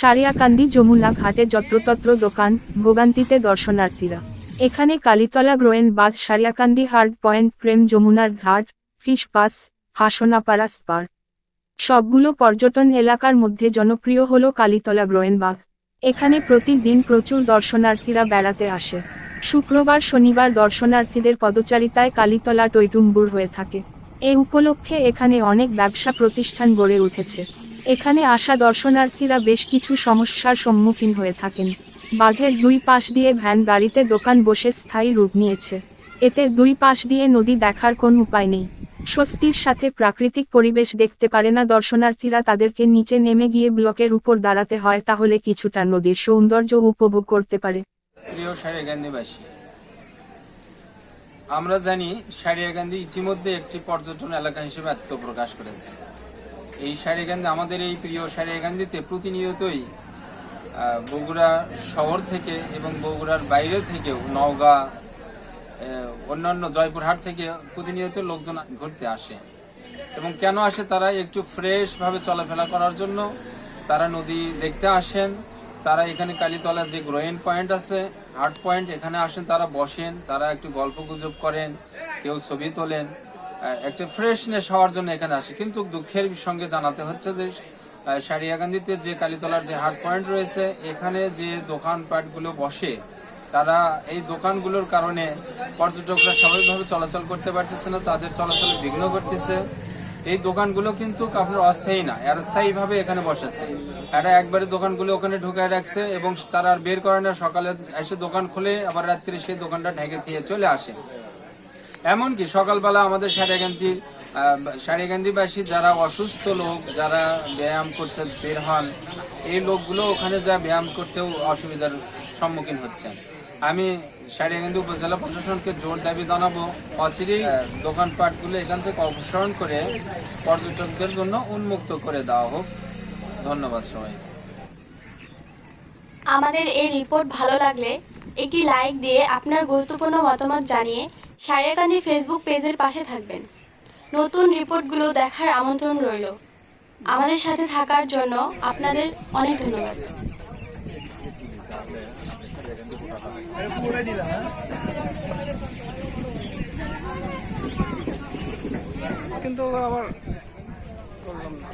সারিয়াকান্দি যমুনা ঘাটে যত্রতত্র দোকান, ভোগান্তিতে দর্শনার্থীরা। এখানে কালীতলা গ্রোয়েন বাঁধ, সারিয়াকান্দি হার্ড পয়েন্ট, প্রেম যমুনার ঘাট, ফিশ পাস, হাসনাপাড়া স্পার। সবগুলো পর্যটন এলাকার মধ্যে জনপ্রিয় হল কালীতলা গ্রোয়েন বাঁধ। এখানে প্রতিদিন প্রচুর দর্শনার্থীরা বেড়াতে আসে। শুক্রবার, শনিবার দর্শনার্থীদের পদচারিতায় কালীতলা টৈটুম্বুর হয়ে থাকে। এ উপলক্ষে এখানে অনেক ব্যবসা প্রতিষ্ঠান গড়ে উঠেছে। এখানে আসা দর্শনার্থীরা বেশ কিছু সমস্যার সম্মুখীন হয়ে থাকেন। বাঁধের দুই পাশ দিয়ে ভ্যান গাড়িতে দোকান বসে স্থায়ী রূপ নিয়েছে। এতে দুই পাশ দিয়ে নদী দেখার কোন উপায় নেই। স্বস্তির সাথে প্রাকৃতিক পরিবেশ দেখতে পারে না দর্শনার্থীরা তাদেরকে নিচে নেমে গিয়ে ব্লকের উপর দাঁড়াতে হয়, তাহলে কিছুটা নদীর সৌন্দর্য উপভোগ করতে পারে। আমরা জানি সারিয়াকান্দি ইতিমধ্যে একটি পর্যটন এলাকা হিসেবে আত্মপ্রকাশ করেছে। এই সারিয়াকান্দি আমাদের এই প্রিয় সারিয়াকান্দিতে প্রতিনিয়তই বগুড়া শহর থেকে এবং বগুড়ার বাইরে থেকেও নওগাঁ অন্যান্য জয়পুরহাট থেকে প্রতিনিয়ত লোকজন ঘুরতে আসে। এবং কেন আসে তারা? একটু ফ্রেশ ভাবে চলাফেরা করার জন্য তারা নদী দেখতে আসেন। তারা এখানে কালীতলা যে গ্রোয়েন পয়েন্ট আছে, হার্ট পয়েন্ট, এখানে আসেন, তারা বসেন, তারা একটু গল্প গুজব করেন, কেউ ছবি তোলেন। একটা ফ্রেশনেস হওয়ার জন্য এখানে আসে। কিন্তু দুঃখের সঙ্গে জানাতে হচ্ছে যে আহ, সারিয়াকান্দিতে যে কালীতলার যে হার্ট পয়েন্ট রয়েছে এখানে যে দোকানপাটগুলো বসে তারা এই দোকানগুলোর কারণে পর্যটকরা স্বাভাবিকভাবে চলাচল করতে পারতেছে না তাদের চলাচলে বিঘ্ন করতেছে এই দোকানগুলো কিন্তু আপনার অস্থায়ী না এর স্থায়ীভাবে এখানে বসেছে। এরা একবারে দোকানগুলো ওখানে ঢুকায় রাখছে এবং তারা আর বের করে না সকালে এসে দোকান খুলে আবার রাত্রে সেই দোকানটা ঢেকে দিয়ে চলে আসে। এমনকি সকালবেলা আমাদের সারিয়াকান্দি সারিয়াকান্দিবাসী যারা অসুস্থ লোক, যারা ব্যায়াম করতে বের হন, এই লোকগুলো ওখানে যা ব্যায়াম করতেও অসুবিধার সম্মুখীন হচ্ছেন। আমি সারিয়াকান্দি উপজেলা প্রশাসনকে জোর দাবি জানাব, অচিরেই দোকানপাটগুলো এখান থেকে অপসারণ করে পর্যটকদের জন্য উন্মুক্ত করে দেওয়া হোক। ধন্যবাদ সবাই আমাদের এই রিপোর্ট ভালো লাগলে একটি লাইক দিয়ে আপনার গুরুত্বপূর্ণ মতামত জানিয়ে সারিয়াকান্দি ফেসবুক পেজের পাশে থাকবেন। নতুন রিপোর্টগুলো দেখার আমন্ত্রণ রইল। আমাদের সাথে থাকার জন্য আপনাদের অনেক ধন্যবাদ। কিন্তু আবার করলাম না।